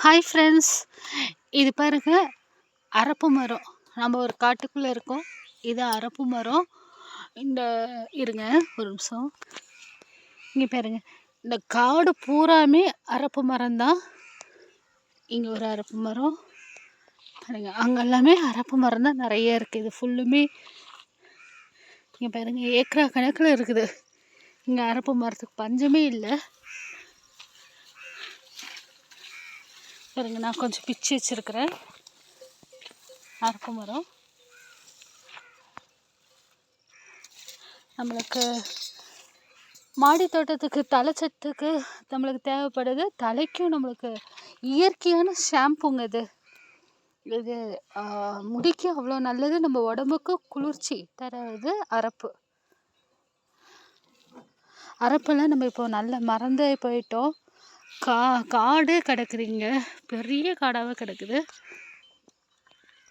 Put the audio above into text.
Hi friends இது பாருங்க அரப்பு மரம். நம்ம ஒரு காட்டுக்குள்ளே இருக்கோம். இது அரப்பு மரம். இந்த இருங்க ஒரு நிமிஷம். இங்கே பாருங்க. இந்த காடு பூராமே அரப்பு மரம் தான் இங்கே ஒரு அரப்பு மரம். பாருங்க அங்கெல்லாமே அரப்பு மரம் தான் நிறைய இருக்குது இது ஃபுல்லுமே இங்கே பாருங்கள் ஏக்கரா கணக்கில் இருக்குது. இங்கே அரப்பு மரத்துக்கு பஞ்சமே இல்லை. பாருங்க நான் கொஞ்சம் பிச்சு வச்சுருக்கிறேன். அரப்பு மரம். நம்மளுக்கு மாடி தோட்டத்துக்கு தலைச்சத்துக்கு நம்மளுக்கு தேவைப்படுது. தலைக்கும் நம்மளுக்கு இயற்கையான ஷாம்புங்க இது. இது முடிக்கு அவ்வளோ நல்லது. நம்ம உடம்புக்கு குளிர்ச்சி தர்றது அரப்பு அரப்பெல்லாம் நம்ம இப்போ நல்ல மறந்தே போயிட்டோம். கா காடு கிடக்குறீங்க. பெரிய காடாகவே கிடக்குது.